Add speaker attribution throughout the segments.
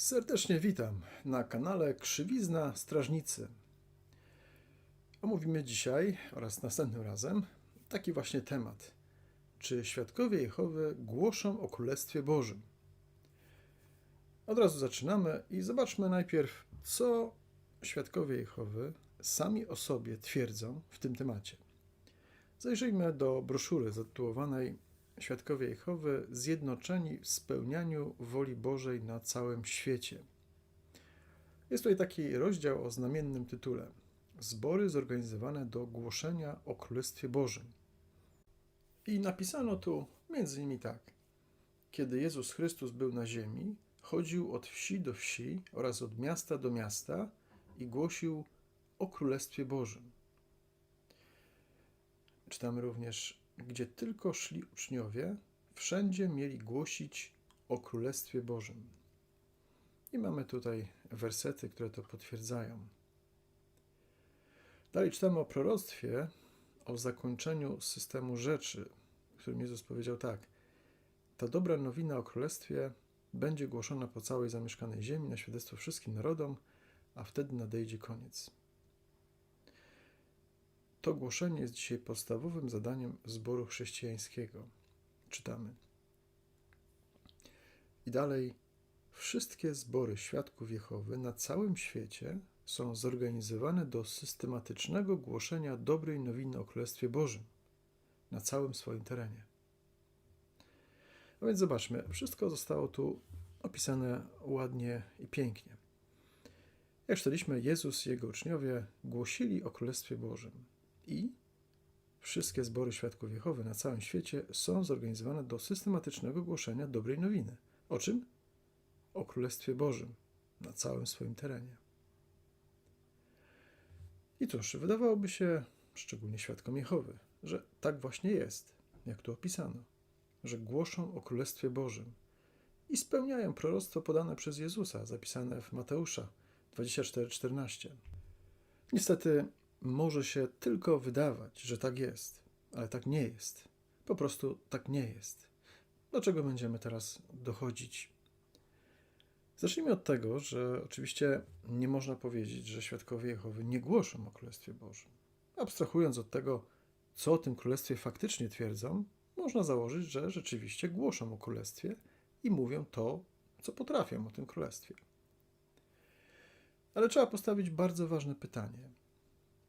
Speaker 1: Serdecznie witam na kanale Krzywizna Strażnicy. Omówimy dzisiaj oraz następnym razem taki właśnie temat. Czy świadkowie Jehowy głoszą o Królestwie Bożym? Od razu zaczynamy i zobaczmy najpierw, co świadkowie Jehowy sami o sobie twierdzą w tym temacie. Zajrzyjmy do broszury zatytułowanej Świadkowie Jehowy zjednoczeni w spełnianiu woli Bożej na całym świecie. Jest tutaj taki rozdział o znamiennym tytule Zbory zorganizowane do głoszenia o Królestwie Bożym. I napisano tu między innymi tak. Kiedy Jezus Chrystus był na ziemi, chodził od wsi do wsi oraz od miasta do miasta i głosił o Królestwie Bożym. Czytamy również, gdzie tylko szli uczniowie, wszędzie mieli głosić o Królestwie Bożym. I mamy tutaj wersety, które to potwierdzają. Dalej czytamy o proroctwie, o zakończeniu systemu rzeczy, w którym Jezus powiedział tak: Ta dobra nowina o Królestwie będzie głoszona po całej zamieszkanej ziemi na świadectwo wszystkim narodom, a wtedy nadejdzie koniec. To głoszenie jest dzisiaj podstawowym zadaniem zboru chrześcijańskiego. Czytamy. I dalej, wszystkie zbory świadków Jehowy na całym świecie są zorganizowane do systematycznego głoszenia dobrej nowiny o Królestwie Bożym na całym swoim terenie. A więc zobaczmy, wszystko zostało tu opisane ładnie i pięknie. Jak czytaliśmy, Jezus i jego uczniowie głosili o Królestwie Bożym i wszystkie zbory świadków Jehowy na całym świecie są zorganizowane do systematycznego głoszenia dobrej nowiny. O czym? O Królestwie Bożym na całym swoim terenie. I cóż, wydawałoby się, szczególnie świadkom Jehowy, że tak właśnie jest, jak tu opisano, że głoszą o Królestwie Bożym i spełniają proroctwo podane przez Jezusa, zapisane w Mateusza 24:14. Niestety może się tylko wydawać, że tak jest, ale tak nie jest. Po prostu tak nie jest. Do czego będziemy teraz dochodzić? Zacznijmy od tego, że oczywiście nie można powiedzieć, że świadkowie Jehowy nie głoszą o Królestwie Bożym. Abstrahując od tego, co o tym Królestwie faktycznie twierdzą, można założyć, że rzeczywiście głoszą o Królestwie i mówią to, co potrafią o tym Królestwie. Ale trzeba postawić bardzo ważne pytanie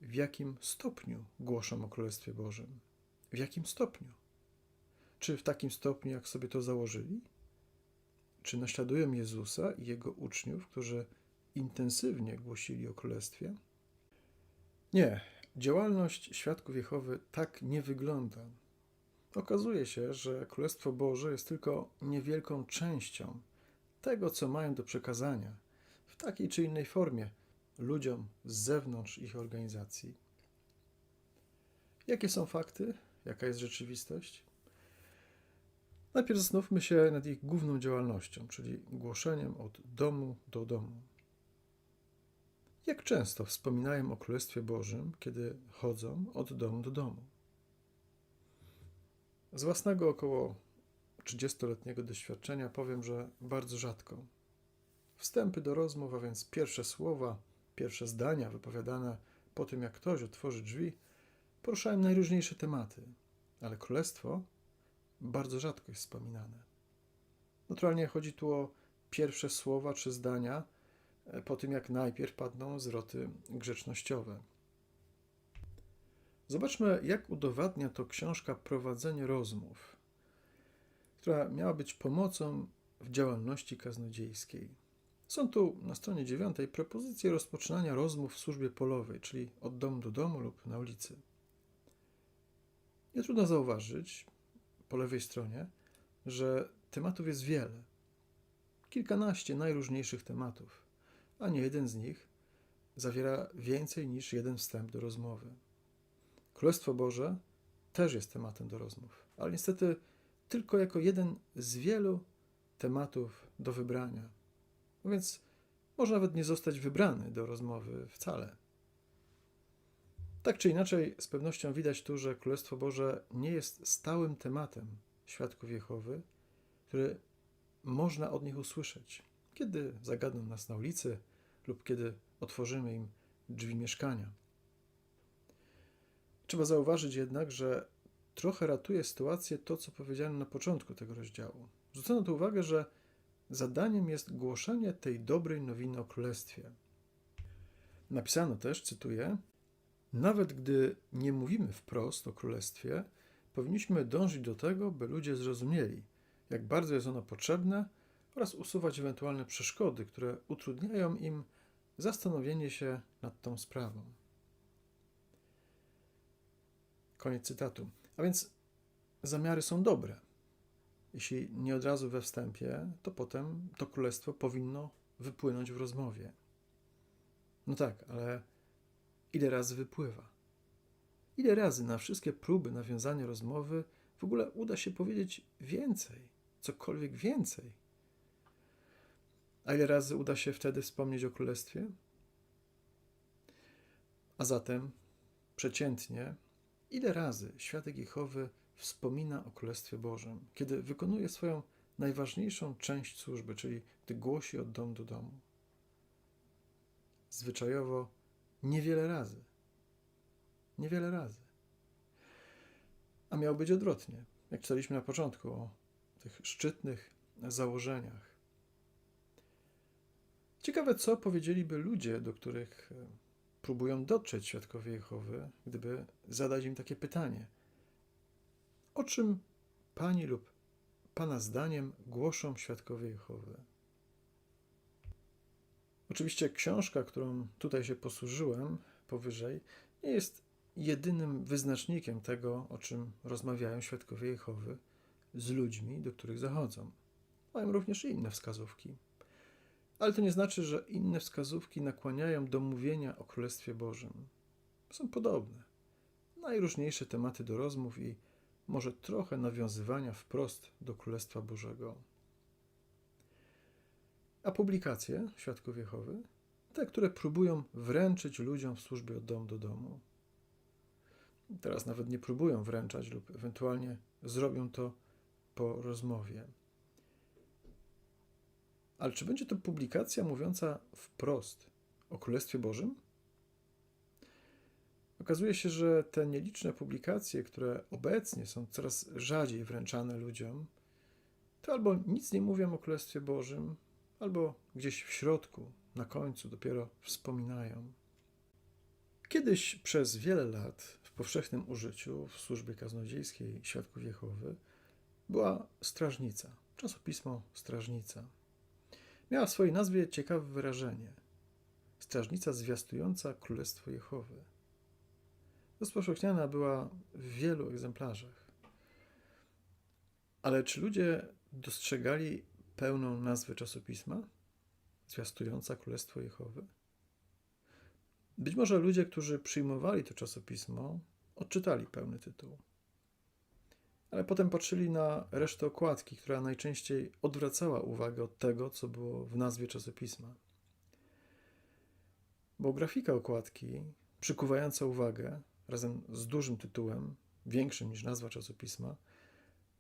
Speaker 1: w jakim stopniu głoszą o Królestwie Bożym. W jakim stopniu? Czy w takim stopniu, jak sobie to założyli? Czy naśladują Jezusa i jego uczniów, którzy intensywnie głosili o Królestwie? Nie, działalność świadków Jehowy tak nie wygląda. Okazuje się, że Królestwo Boże jest tylko niewielką częścią tego, co mają do przekazania w takiej czy innej formie ludziom z zewnątrz ich organizacji. Jakie są fakty? Jaka jest rzeczywistość? Najpierw zastanówmy się nad ich główną działalnością, czyli głoszeniem od domu do domu. Jak często wspominają o Królestwie Bożym, kiedy chodzą od domu do domu? Z własnego około 30-letniego doświadczenia powiem, że bardzo rzadko. Wstępy do rozmów, a więc pierwsze słowa, pierwsze zdania wypowiadane po tym, jak ktoś otworzy drzwi, poruszają najróżniejsze tematy, ale królestwo bardzo rzadko jest wspominane. Naturalnie chodzi tu o pierwsze słowa czy zdania e, po tym, jak najpierw padną zwroty grzecznościowe. Zobaczmy, jak udowadnia to książka Prowadzenie rozmów, która miała być pomocą w działalności kaznodziejskiej. Są tu na stronie 9 propozycje rozpoczynania rozmów w służbie polowej, czyli od domu do domu lub na ulicy. Nie trudno zauważyć po lewej stronie, że tematów jest wiele. Kilkanaście najróżniejszych tematów, a nie jeden z nich zawiera więcej niż jeden wstęp do rozmowy. Królestwo Boże też jest tematem do rozmów, ale niestety tylko jako jeden z wielu tematów do wybrania. Więc może nawet nie zostać wybrany do rozmowy wcale. Tak czy inaczej, z pewnością widać tu, że Królestwo Boże nie jest stałym tematem świadków Jehowy, który można od nich usłyszeć, kiedy zagadną nas na ulicy lub kiedy otworzymy im drzwi mieszkania. Trzeba zauważyć jednak, że trochę ratuje sytuację to, co powiedziałem na początku tego rozdziału. Zwrócono tu uwagę, że zadaniem jest głoszenie tej dobrej nowiny o Królestwie. Napisano też, cytuję, nawet gdy nie mówimy wprost o Królestwie, powinniśmy dążyć do tego, by ludzie zrozumieli, jak bardzo jest ono potrzebne oraz usuwać ewentualne przeszkody, które utrudniają im zastanowienie się nad tą sprawą. Koniec cytatu. A więc zamiary są dobre. Jeśli nie od razu we wstępie, to potem to królestwo powinno wypłynąć w rozmowie. No tak, ale ile razy wypływa? Ile razy na wszystkie próby nawiązania rozmowy w ogóle uda się powiedzieć więcej, cokolwiek więcej? A ile razy uda się wtedy wspomnieć o królestwie? A zatem, przeciętnie, ile razy świadek Jehowy wspomina o Królestwie Bożym, kiedy wykonuje swoją najważniejszą część służby, czyli gdy głosi od domu do domu? Zwyczajowo niewiele razy. Niewiele razy. A miało być odwrotnie, jak czytaliśmy na początku o tych szczytnych założeniach. Ciekawe, co powiedzieliby ludzie, do których e, próbują dotrzeć świadkowie Jehowy, gdyby zadać im takie pytanie. O czym pani lub pana zdaniem głoszą świadkowie Jehowy? Oczywiście książka, którą tutaj się posłużyłem powyżej, nie jest jedynym wyznacznikiem tego, o czym rozmawiają świadkowie Jehowy z ludźmi, do których zachodzą. Mają również inne wskazówki. Ale to nie znaczy, że inne wskazówki nakłaniają do mówienia o Królestwie Bożym. Są podobne. Najróżniejsze tematy do rozmów i może trochę nawiązywania wprost do Królestwa Bożego. A publikacje Świadków Jehowy? Te, które próbują wręczyć ludziom w służbie od domu do domu. Teraz nawet nie próbują wręczać lub ewentualnie zrobią to po rozmowie. Ale czy będzie to publikacja mówiąca wprost o Królestwie Bożym? Okazuje się, że te nieliczne publikacje, które obecnie są coraz rzadziej wręczane ludziom, to albo nic nie mówią o Królestwie Bożym, albo gdzieś w środku, na końcu dopiero wspominają. Kiedyś przez wiele lat w powszechnym użyciu w służbie kaznodziejskiej Świadków Jehowy była strażnica, czasopismo Strażnica. Miała w swojej nazwie ciekawe wyrażenie strażnica zwiastująca Królestwo Jehowy. Rozpowszechniana była w wielu egzemplarzach. Ale czy ludzie dostrzegali pełną nazwę czasopisma? Zwiastująca Królestwo Jehowy? Być może ludzie, którzy przyjmowali to czasopismo, odczytali pełny tytuł. Ale potem patrzyli na resztę okładki, która najczęściej odwracała uwagę od tego, co było w nazwie czasopisma. Bo grafika okładki, przykuwająca uwagę, razem z dużym tytułem, większym niż nazwa czasopisma,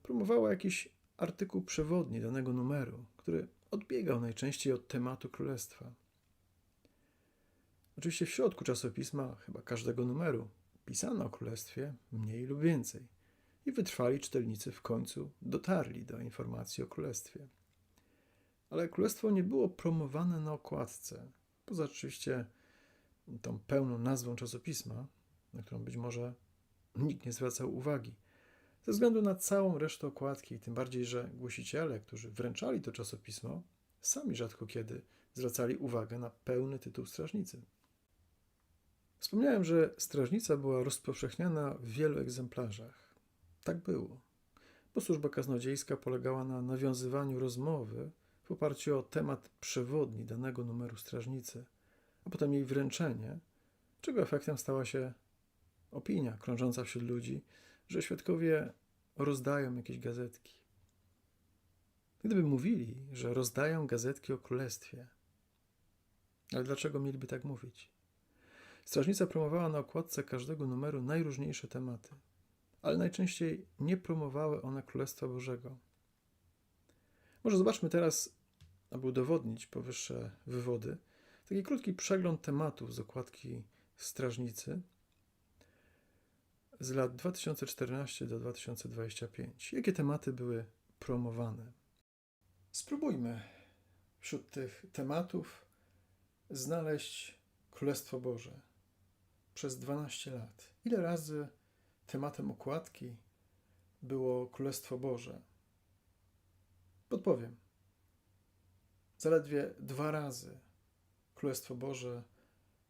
Speaker 1: promowała jakiś artykuł przewodni danego numeru, który odbiegał najczęściej od tematu królestwa. Oczywiście w środku czasopisma, chyba każdego numeru, pisano o królestwie mniej lub więcej i wytrwali czytelnicy w końcu dotarli do informacji o królestwie. Ale królestwo nie było promowane na okładce, poza oczywiście tą pełną nazwą czasopisma, na którą być może nikt nie zwracał uwagi. Ze względu na całą resztę okładki, tym bardziej, że głosiciele, którzy wręczali to czasopismo, sami rzadko kiedy zwracali uwagę na pełny tytuł strażnicy. Wspomniałem, że strażnica była rozpowszechniana w wielu egzemplarzach. Tak było, bo służba kaznodziejska polegała na nawiązywaniu rozmowy w oparciu o temat przewodni danego numeru strażnicy, a potem jej wręczenie, czego efektem stała się opinia krążąca wśród ludzi, że świadkowie rozdają jakieś gazetki. Gdyby mówili, że rozdają gazetki o królestwie, ale dlaczego mieliby tak mówić? Strażnica promowała na okładce każdego numeru najróżniejsze tematy, ale najczęściej nie promowały one Królestwa Bożego. Może zobaczmy teraz, aby udowodnić powyższe wywody, taki krótki przegląd tematów z okładki Strażnicy z lat 2014 do 2025. Jakie tematy były promowane? Spróbujmy wśród tych tematów znaleźć Królestwo Boże przez 12 lat. Ile razy tematem okładki było Królestwo Boże? Podpowiem. Zaledwie dwa razy Królestwo Boże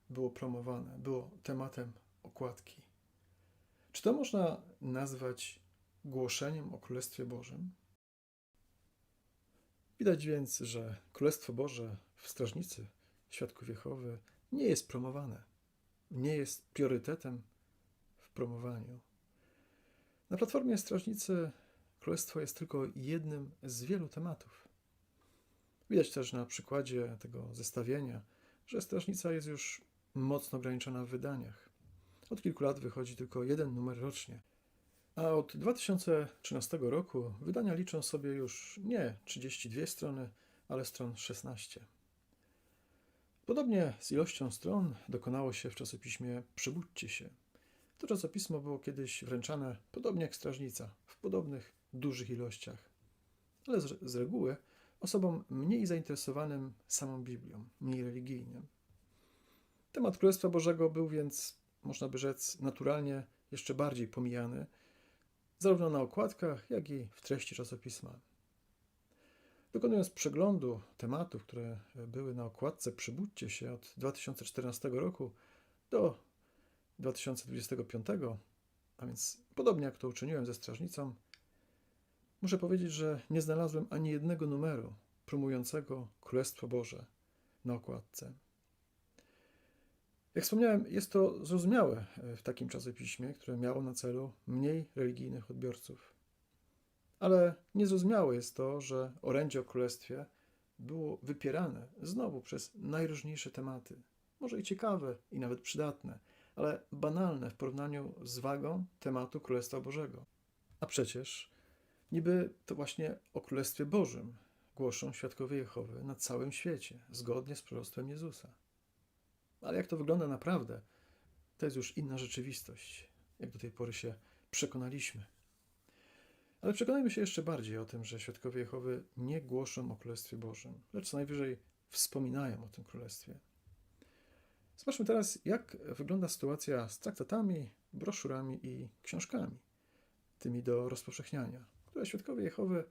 Speaker 1: było promowane, było tematem okładki. Czy to można nazwać głoszeniem o Królestwie Bożym? Widać więc, że Królestwo Boże w strażnicy Świadków Jehowy nie jest promowane, nie jest priorytetem w promowaniu. Na platformie strażnicy Królestwo jest tylko jednym z wielu tematów. Widać też na przykładzie tego zestawienia, że strażnica jest już mocno ograniczona w wydaniach. Od kilku lat wychodzi tylko jeden numer rocznie. A od 2013 roku wydania liczą sobie już nie 32 strony, ale stron 16. Podobnie z ilością stron dokonało się w czasopiśmie Przebudźcie się. To czasopismo było kiedyś wręczane podobnie jak Strażnica, w podobnych, dużych ilościach. Ale z, z reguły osobom mniej zainteresowanym samą Biblią, mniej religijnym. Temat Królestwa Bożego był więc, można by rzec, naturalnie jeszcze bardziej pomijany, zarówno na okładkach, jak i w treści czasopisma. Dokonując przeglądu tematów, które były na okładce Przybudźcie się od 2014 roku do 2025, a więc podobnie jak to uczyniłem ze strażnicą, muszę powiedzieć, że nie znalazłem ani jednego numeru promującego Królestwo Boże na okładce. Jak wspomniałem, jest to zrozumiałe w takim czasopiśmie, które miało na celu mniej religijnych odbiorców. Ale niezrozumiałe jest to, że orędzie o królestwie było wypierane znowu przez najróżniejsze tematy. Może i ciekawe, i nawet przydatne, ale banalne w porównaniu z wagą tematu Królestwa Bożego. A przecież niby to właśnie o Królestwie Bożym głoszą świadkowie Jehowy na całym świecie, zgodnie z proroctwem Jezusa. Ale jak to wygląda naprawdę, to jest już inna rzeczywistość, jak do tej pory się przekonaliśmy. Ale przekonajmy się jeszcze bardziej o tym, że świadkowie Jehowy nie głoszą o Królestwie Bożym, lecz co najwyżej wspominają o tym Królestwie. Zobaczmy teraz, jak wygląda sytuacja z traktatami, broszurami i książkami, tymi do rozpowszechniania, które świadkowie Jehowy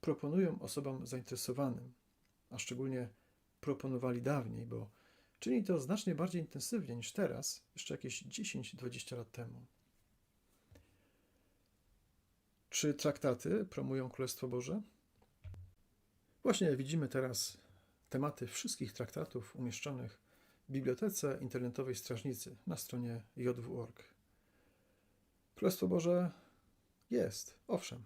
Speaker 1: proponują osobom zainteresowanym, a szczególnie proponowali dawniej, bo czyni to znacznie bardziej intensywnie niż teraz, jeszcze jakieś 10-20 lat temu. Czy traktaty promują Królestwo Boże? Właśnie widzimy teraz tematy wszystkich traktatów umieszczonych w Bibliotece Internetowej Strażnicy na stronie jw.org. Królestwo Boże jest, owszem,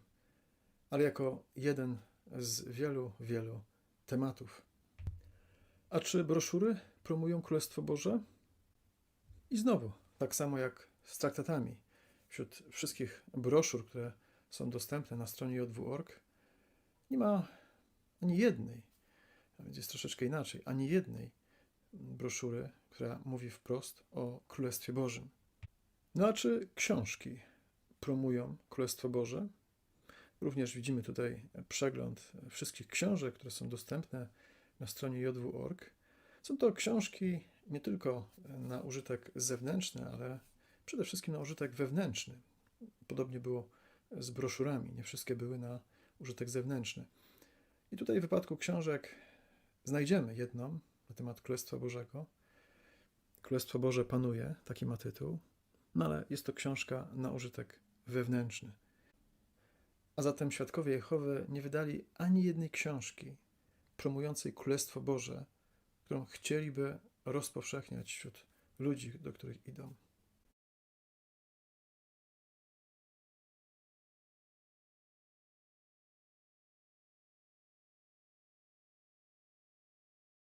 Speaker 1: ale jako jeden z wielu, wielu tematów. A czy broszury promują Królestwo Boże? I znowu, tak samo jak z traktatami, wśród wszystkich broszur, które są dostępne na stronie jw.org, nie ma ani jednej, a więc jest troszeczkę inaczej, ani jednej broszury, która mówi wprost o Królestwie Bożym. No a czy książki promują Królestwo Boże? Również widzimy tutaj przegląd wszystkich książek, które są dostępne na stronie jw.org. Są to książki nie tylko na użytek zewnętrzny, ale przede wszystkim na użytek wewnętrzny. Podobnie było z broszurami. Nie wszystkie były na użytek zewnętrzny. I tutaj w wypadku książek znajdziemy jedną na temat Królestwa Bożego. Królestwo Boże panuje, taki ma tytuł, no ale jest to książka na użytek wewnętrzny. A zatem świadkowie Jehowy nie wydali ani jednej książki promującej Królestwo Boże, którą chcieliby rozpowszechniać wśród ludzi, do których idą.